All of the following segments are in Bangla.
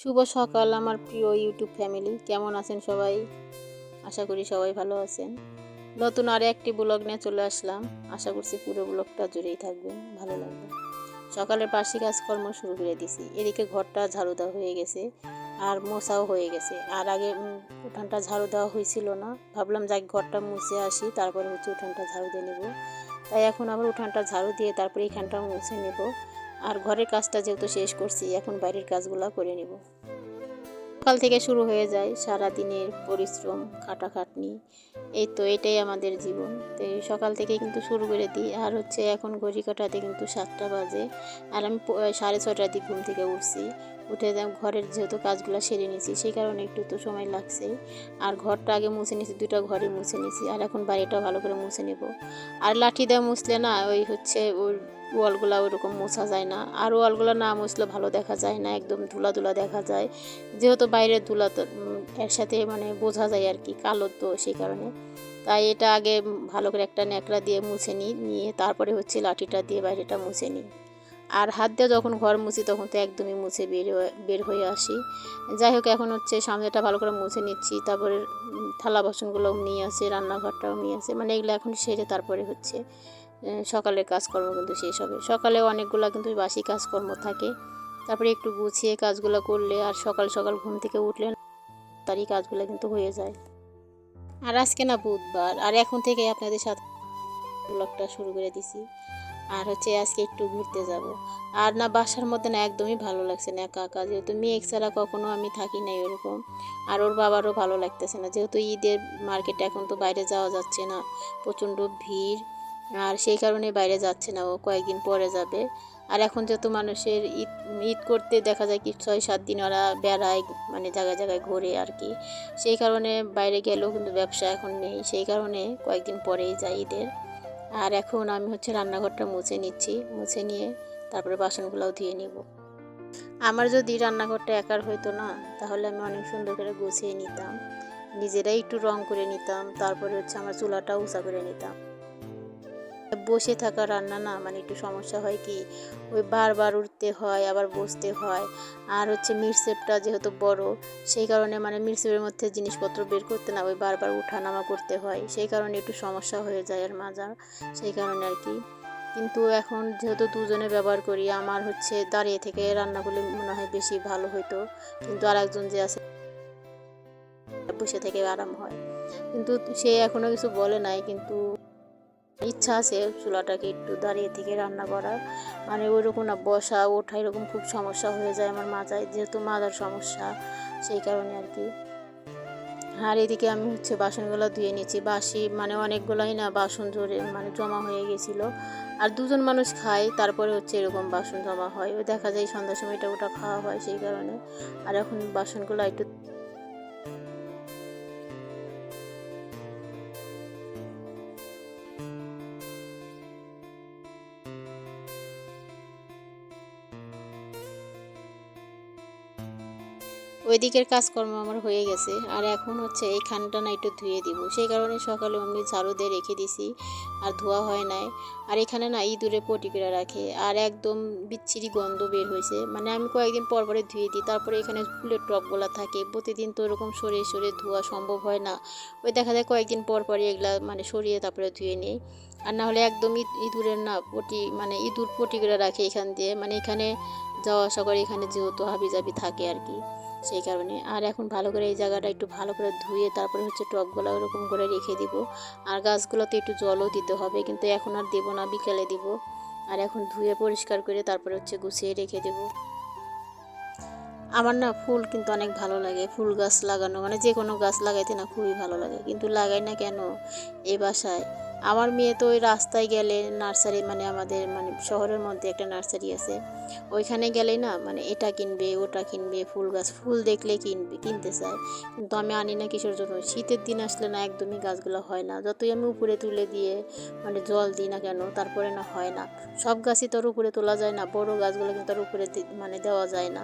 শুভ সকাল আমার প্রিয় ইউটিউব ফ্যামিলি। কেমন আছেন সবাই? আশা করি সবাই ভালো আছেন। নতুন আর একটি ব্লগ নিয়ে চলে আসলাম। আশা করছি পুরো ব্লগটা জুড়েই থাকবেন, ভালো লাগবে। সকালের বাসি কাজকর্ম শুরু করে দিছি। এদিকে ঘরটা ঝাড়ু দেওয়া হয়ে গেছে আর মোছাও হয়ে গেছে। আর আগে উঠানটা ঝাড়ু দেওয়া হয়েছিল না। ভাবলাম যাক ঘরটা মুছে আসি, তারপরে হচ্ছে উঠানটা ঝাড়ু দিয়ে নেব। তাই এখন আবার উঠানটা ঝাড়ু দিয়ে তারপরে এখানটা মুছে নেব। আর ঘরের কাজটা যেহেতু শেষ করছি, এখন বাইরের কাজগুলো করে নেব। সকাল থেকে শুরু হয়ে যায় সারা দিনের পরিশ্রম, খাটাখাটনি। এই তো এটাই আমাদের জীবন। তো সকাল থেকে কিন্তু শুরু করে দিই। আর হচ্ছে এখন ঘড়ি কাটাতে কিন্তু সাতটা বাজে। আর আমি সাড়ে ছটার দিক ঘুম থেকে উঠছি। উঠে ঘরের যেহেতু কাজগুলো সেরে নিয়েছি সেই কারণে একটু তো সময় লাগছে। আর ঘরটা আগে মুছে নিয়েছি দুটো ঘরে মুছে নিয়েছি আর এখন বাড়িটা ভালো করে মুছে নেব। আর লাঠি দিয়ে মুছলে না, ওই হচ্ছে ওর ওয়ালগুলো ওইরকম মোছা যায় না। আর ওয়ালগুলো না মুছলে ভালো দেখা যায় না একদম ধুলা ধুলা দেখা যায়। যেহেতু বাইরের ধুলা তো উম, এর সাথে মানে বোঝা যায় আর কি কালো তো সেই কারণে। তাই এটা আগে ভালো করে একটা ন্যাকড়া দিয়ে মুছে নিই নিয়ে তারপরে হচ্ছে লাঠিটা দিয়ে বাইরেটা মুছে নিই। আর হাত দিয়ে যখন ঘর মুছি তখন তো একদমই মুছে বের বের হয়ে আসি। যাই হোক এখন হচ্ছে সামনেটা ভালো করে মুছে নিচ্ছি তারপরে থালা বাসনগুলোও নিয়ে আসে রান্নাঘরটাও নিয়ে আসে মানে এগুলো এখন সেরে তারপরে হচ্ছে সকালের কাজকর্ম কিন্তু শেষ হবে। সকালে অনেকগুলো কিন্তু বাসি কাজকর্ম থাকে। তারপরে একটু গুছিয়ে কাজগুলো করলে আর সকাল সকাল ঘুম থেকে উঠলে তারই কাজগুলো কিন্তু হয়ে যায়। আর আজকে না বুধবার, আর এখন থেকে আপনাদের সাথে ব্লগটা শুরু করে দিছি। আর হচ্ছে আজকে একটু ঘুরতে যাব। আর না, বাসার মধ্যে না একদমই ভালো লাগছে না একা একা। যেহেতু মেয়ে ছাড়া কখনো আমি থাকি নাই ওরকম আর ওর বাবারও ভালো লাগতেছে না। যেহেতু ঈদের মার্কেটে এখন তো বাইরে যাওয়া যাচ্ছে না। প্রচণ্ড ভিড়। আর সেই কারণে বাইরে যাচ্ছে না, ও কয়েকদিন পরে যাবে। আর এখন যত মানুষের ঈদ ঈদ করতে দেখা যায় কি ছয়, সাত দিন ওরা বেড়ায় মানে জায়গায় জায়গায় ঘোরে আর কি। সেই কারণে বাইরে গেলেও কিন্তু ব্যবসা এখন নেই, সেই কারণে কয়েকদিন পরেই যায় ঈদের। আর এখন আমি হচ্ছে রান্নাঘরটা মুছে নিচ্ছি, মুছে নিয়ে তারপরে বাসনগুলোও ধুয়ে নেব। আমার যদি রান্নাঘরটা একার হইতো না, তাহলে আমি অনেক সুন্দর করে গুছিয়ে নিতাম। নিজেরাই একটু রং করে নিতাম, তারপরে হচ্ছে আমার চুলাটাও উঁচা করে নিতাম। বসে থাকা রান্না না মানে একটু সমস্যা হয় কি, ওই বারবার উঠতে হয়, আবার বসতে হয়। আর হচ্ছে মিরসেপটা যেহেতু বড়, সেই কারণে মানে মিরসেপের মধ্যে জিনিসপত্র বের করতে না, ওই বারবার উঠানামা করতে হয়। সেই কারণে একটু সমস্যা হয়ে যায় আর মাজা, সেই কারণে আর কি। কিন্তু এখন যেহেতু দুজনে ব্যবহার করি, আমার হচ্ছে দাঁড়িয়ে থেকে রান্নাগুলি মনে হয় বেশি ভালো হতো কিন্তু আরেকজন যে আছে, বসে থেকে আরাম হয়। কিন্তু সে এখনও কিছু বলে নাই, কিন্তু ইচ্ছা আছে চুলাটাকে একটু দাঁড়িয়ে থেকে রান্না করার। মানে ওইরকম না, বসা, ওঠা এরকম খুব সমস্যা হয়ে যায় আমার মাজায় যেহেতু মাজার সমস্যা, সেই কারণে আর কি। আর এদিকে আমি হচ্ছে বাসনগুলো ধুয়ে নিয়েছি। বাসি মানে অনেকগুলোই না বাসন জোরে মানে জমা হয়ে গেছিল। আর দুজন মানুষ খায়, তারপরে হচ্ছে এরকম বাসন জমা হয়। ওই দেখা যায় সন্ধ্যার সময় এটা ওটা খাওয়া হয় সেই কারণে। আর এখন বাসনগুলো একটু ওই দিকের কাজকর্ম আমার হয়ে গেছে। আর এখন হচ্ছে এই খানটা না একটু ধুয়ে দিব। সেই কারণে সকালে অমনি ঝাড়ু দিয়ে রেখে দিছি, আর ধোয়া হয় নাই। আর এখানে না ইঁদুরে পটি করে রাখে, আর একদম বিচ্ছিরি গন্ধ বের হয়েছে। মানে আমি কয়েকদিন পর পরে ধুয়ে দিই, তারপরে এখানে ফুলের টপগুলো থাকে। প্রতিদিন তো এরকম সরিয়ে সরিয়ে ধোয়া সম্ভব হয় না। ওই দেখা যায় কয়েকদিন পর পরই এগুলা মানে সরিয়ে তারপরে ধুয়ে নিই। আর না হলে একদম ইঁদ- ইঁদুরের না পটি মানে ইঁদুর পটি রাখে এখান দিয়ে। মানে এখানে যাওয়া আসা করে এখানে যেহেতু হাবিজাবি থাকে আর কি। সেই কারণে। আর এখন ভালো করে এই জায়গাটা একটু ভালো করে ধুয়ে তারপরে হচ্ছে টবগুলো ওরকম করে রেখে দিব। আর গাছগুলোতে একটু জলও দিতে হবে, কিন্তু এখন আর দেবো না, বিকেলে দিব। আর এখন ধুয়ে পরিষ্কার করে তারপরে হচ্ছে গুছিয়ে রেখে দেব। আমার না ফুল কিন্তু অনেক ভালো লাগে, ফুল গাছ লাগানো। মানে যে কোনো গাছ লাগাইতে না খুবই ভালো লাগে, কিন্তু লাগাই না কেন? এ বাসায় আমার মেয়ে তো ওই রাস্তায় গেলে নার্সারি মানে আমাদের মানে শহরের মধ্যে একটা নার্সারি আছে। ওইখানে গেলেই না মানে এটা কিনবে, ওটা কিনবে, ফুল গাছ, ফুল দেখলে কিনবে, কিনতে চায়। কিন্তু আমি আনি না কিসের জন্য? শীতের দিন আসলে না একদমই গাছগুলো হয় না। যতই আমি উপরে তুলে দিয়ে মানে জল দিই না কেন, তারপরে না হয় না। সব গাছই তো আর উপরে তোলা যায় না, বড় গাছগুলো কিন্তু তার উপরে মানে দেওয়া যায় না।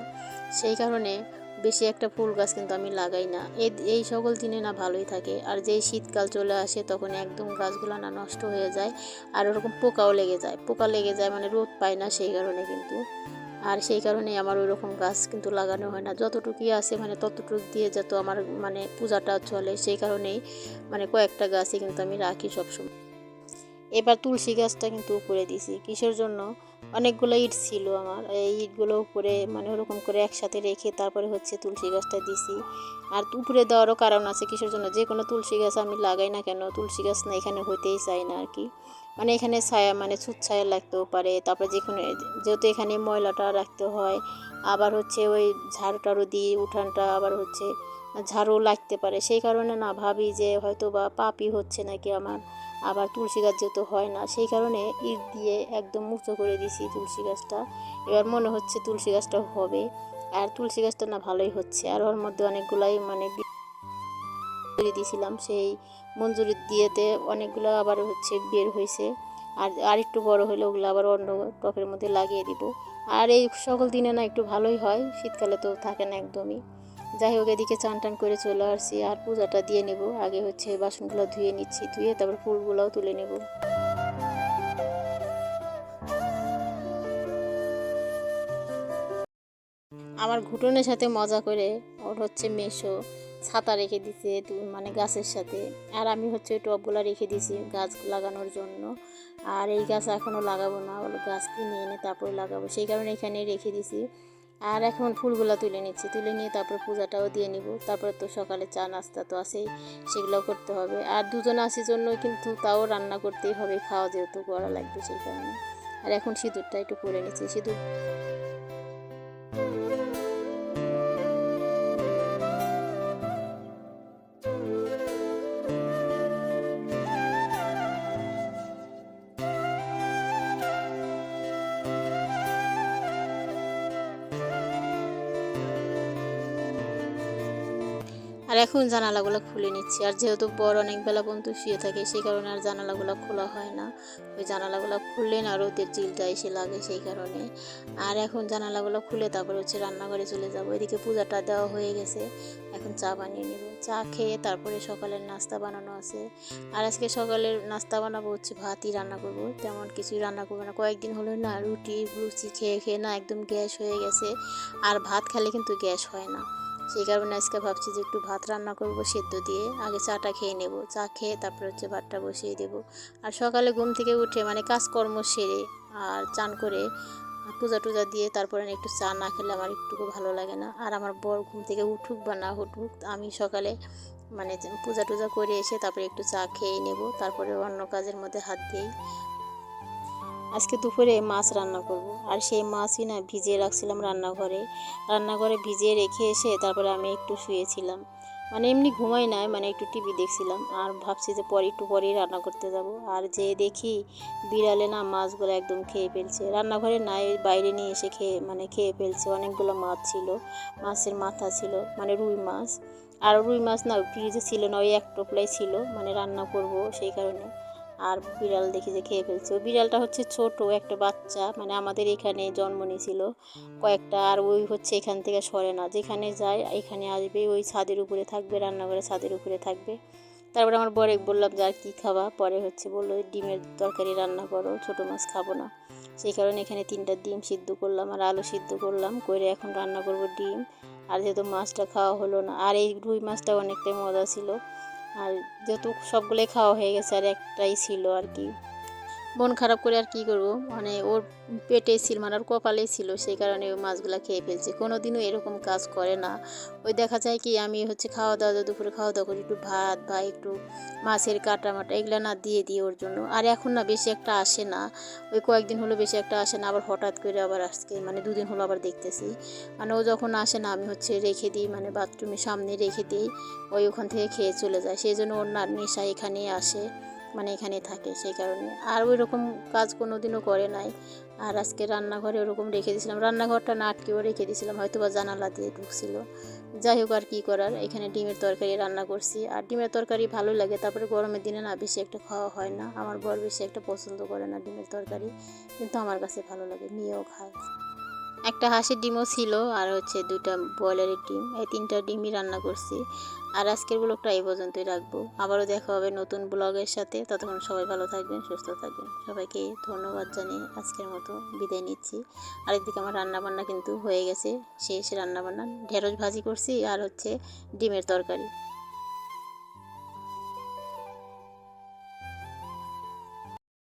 সেই কারণে বেশি একটা ফুল গাছ কিন্তু আমি লাগাই না। এই সকল দিনে না ভালোই থাকে। আর যেই শীতকাল চলে আসে তখন একদম গাছগুলো না নষ্ট হয়ে যায় আর ওরকম পোকাও লেগে যায়। পোকা লেগে যায় মানে রোদ পায় না সেই কারণে কিন্তু। আর সেই কারণে আমার ওই রকম গাছ কিন্তু লাগানো হয় না। যতটুকুই আছে মানে ততটুকু দিয়ে যত আমার মানে পূজাটা চলে সেই কারণেই মানে কয়েকটা গাছই কিন্তু আমি রাখি সবসময়। এবার তুলসী গাছটা কিন্তু উপরে দিছি। কিসের জন্য? অনেকগুলো ইট ছিল আমার। এই ইটগুলো উপরে মানে ওরকম করে একসাথে রেখে তারপরে হচ্ছে তুলসী গাছটা দিছি। আর উপরে দেওয়ারও কারণ আছে কিসের জন্য? যে কোনো তুলসী গাছ আমি লাগাই না কেন, তুলসী গাছ না এখানে হইতেই চাই না আর কি মানে এখানে ছায়া মানে ছুট ছায়া লাগতেও পারে। তারপরে যে কোনো, যেহেতু এখানে ময়লাটা রাখতে হয়, আবার হচ্ছে ওই ঝাড়ু টাড়ু দিয়ে উঠানটা আবার হচ্ছে ঝাড়ু লাগতে পারে। সেই কারণে না ভাবি যে হয়তো বা পাপি হচ্ছে নাকি আমার। আবার তুলসী গাছ যেহেতু হয় না, সেই কারণে ইট দিয়ে একদম মুক্ত করে দিছি তুলসী গাছটা। এবার মনে হচ্ছে তুলসী গাছটা হবে। আর তুলসী গাছটা না ভালোই হচ্ছে। আর ওর মধ্যে অনেকগুলাই মানে মঞ্জুরি দিয়েছিলাম, সেই মঞ্জুরি দিয়েতে অনেকগুলো আবার হচ্ছে বের হয়েছে। আর আর একটু বড় হলে ওগুলো আবার অন্য টপের মধ্যে লাগিয়ে দিব। আর এই সকল দিনে না একটু ভালোই হয়, শীতকালে তো থাকে না একদমই। যাই হোক, এদিকে চান টান করে চলে আসছি আর পূজাটা দিয়ে নেব। আগে হচ্ছে বাসনগুলো ধুয়ে নিচ্ছি, ধুয়ে তারপর ফুলগুলোও তুলে নেব। আমার ঘুটনের সাথে মজা করে ওর হচ্ছে মেশো, ছাতা রেখে দিছে মানে গাছের সাথে। আর আমি হচ্ছে টবগুলো রেখে দিছি গাছ লাগানোর জন্য। আর এই গাছ এখনও লাগাবো না গাছ কিনে এনে তারপরে লাগাবো। সেই কারণে এখানে রেখে দিছি আর এখন ফুলগুলো তুলে নিচ্ছি। তুলে নিয়ে তারপর পূজাটাও দিয়ে নিব। তারপর তো সকালে চা, নাস্তা তো আছেই সেগুলো করতে হবে। আর দুজন আসি জন্য কিন্তু তাও রান্না করতেই হবে, খাওয়া যেহেতু করা লাগবে সেই কারণে। আর এখন সিঁদুরটা একটু করে নিচ্ছি। সিঁদুর আর এখন জানালাগুলো খুলে নিচ্ছি। আর যেহেতু বড় অনেক বেলা পর্যন্ত শুয়ে থাকে, সেই কারণে আর জানালাগুলো খোলা হয় না। ওই জানালাগুলো খুললে না রোদের জিলটা এসে লাগে সেই কারণে। আর এখন জানালাগুলো খুলে তারপর হচ্ছে রান্নাঘরে চলে যাব। এদিকে পূজাটা দেওয়া হয়ে গেছে। এখন চা বানিয়ে নেব। চা খেয়ে তারপরে সকালের নাস্তা বানানো আছে। আর আজকে সকালের নাস্তা বানাবো হচ্ছে ভাতই রান্না করব। তেমন কিছুই রান্না করব না। কয়েকদিন হলো না রুটি, লুচি খেয়ে খেয়ে না একদম গ্যাস হয়ে গেছে। আর ভাত খেলে কিন্তু গ্যাস হয় না। সেই কারণে আজকে ভাবছি যে একটু ভাত রান্না করব, সেদ্ধ দিয়ে আগে চাটা খেয়ে নেব। চা খেয়ে তারপর হচ্ছে ভাতটা বসিয়ে দেব। আর সকালে ঘুম থেকে উঠে মানে কাজকর্ম সেরে আর চান করে পূজা টুজা দিয়ে তারপরে একটু চা না খেলে আমার একটুকু ভালো লাগে না। আর আমার বর ঘুম থেকে উঠুক বা না উঠুক, আমি সকালে মানে পূজা টুজা করে এসে তারপরে একটু চা খেয়ে নেব। তারপরে অন্য কাজের মধ্যে হাত দিই আজকে দুপুরে মাছ রান্না করব। আর সেই মাছই না ভিজিয়ে রাখছিলাম রান্নাঘরে। রান্নাঘরে ভিজিয়ে রেখে এসে তারপরে আমি একটু শুয়েছিলাম। মানে এমনি ঘুমাই নাই মানে একটু টিভি দেখছিলাম। আর ভাবছি যে পরে একটু পরেই রান্না করতে যাব। আর যে দেখি বিড়ালে না মাছগুলো একদম খেয়ে ফেলছে। রান্নাঘরে নাই, বাইরে নিয়ে এসে খেয়ে মানে খেয়ে ফেলছে। অনেকগুলো মাছ ছিল, মাছের মাথা ছিল মানে রুই মাছ। আর রুই মাছ না ফ্রিজে ছিল না, ওই এক টোপলাই ছিল মানে রান্না করব সেই কারণে। আর বিড়াল দেখি যে খেয়ে ফেলছে। ওই বিড়ালটা হচ্ছে ছোট, একটা বাচ্চা মানে আমাদের এখানে জন্ম নিয়েছিল। কয়েকটা আর ওই হচ্ছে এখান থেকে সরে না। যেখানে যায়, এখানে আসবে, ওই ছাদের উপরে থাকবে রান্নাঘরে ছাদের উপরে থাকবে। তারপরে আমার বরে বললাম যে, আর কী খাবা? পরে হচ্ছে বলল, ডিমের তরকারি রান্না করো, ছোটো মাছ খাব না। সেই কারণে এখানে তিনটা ডিম সিদ্ধ করলাম আর আলু সিদ্ধ করলাম, করে এখন রান্না করব ডিম। আর যেহেতু মাছটা খাওয়া হলো না, আর এই রুই মাছটা অনেকটাই মজা ছিল। আর যেহেতু সবগুলোই খাওয়া হয়ে গেছে আর একটাই ছিল আর কি। মন খারাপ করে আর কি করব? মানে ওর পেটে ছিল মানে ওর কপালেই ছিল, সেই কারণে ওই মাছগুলো খেয়ে ফেলছে। কোনো দিনও এরকম কাজ করে না। ওই দেখা যায় কি, আমি হচ্ছে খাওয়া দাওয়া দাওয়া দুপুরে খাওয়া দাওয়া করি, একটু ভাত বা একটু মাছের কাটা মাটা, এগুলো না দিয়ে দিই ওর জন্য। আর এখন না বেশি একটা আসে না। ওই কয়েকদিন হলো বেশি একটা আসে না, আবার হঠাৎ করে আবার আজকে মানে দুদিন হলো আবার দেখতেছি। মানে ও যখন আসে না, আমি হচ্ছে রেখে দিই মানে বাথরুমের সামনে রেখে দিই, ওই ওখান থেকে খেয়ে চলে যায়। সেই জন্য ওর না নেশা এখানেই আসে। মানে এখানে থাকে সেই কারণে। আর ওই রকম কাজ কোনো দিনও করে নাই। আর আজকে রান্নাঘরে ওরকম রেখে দিয়েছিলাম। রান্নাঘরটা না আটকেও রেখে দিয়েছিলাম হয়তো বা জানালা দিয়ে ঢুকছিল। যাই হোক আর কী করার, এখানে ডিমের তরকারি রান্না করছি। আর ডিমের তরকারি ভালো লাগে, তারপরে গরমের দিনে না বেশি একটা খাওয়া হয় না। আমার বর বেশি একটা পছন্দ করে না ডিমের তরকারি, কিন্তু আমার কাছে ভালো লাগে, মেয়েও খায়। একটা হাঁসের ডিমও ছিল, আর হচ্ছে দুটা ব্রয়লারের ডিম। এই তিনটা ডিমই রান্না করছি। আর আজকের ব্লগটা এই পর্যন্তই রাখব। আবারও দেখা হবে নতুন ব্লগের সাথে। ততক্ষণ সবাই ভালো থাকবেন, সুস্থ থাকবেন। সবাইকে ধন্যবাদ জানিয়ে আজকের মতো বিদায় নিচ্ছি। আর এদিকে আমার রান্নাবান্না কিন্তু হয়ে গেছে। শেষ রান্নাবান্না। ঢেঁড়স ভাজি করছি আর হচ্ছে ডিমের তরকারি।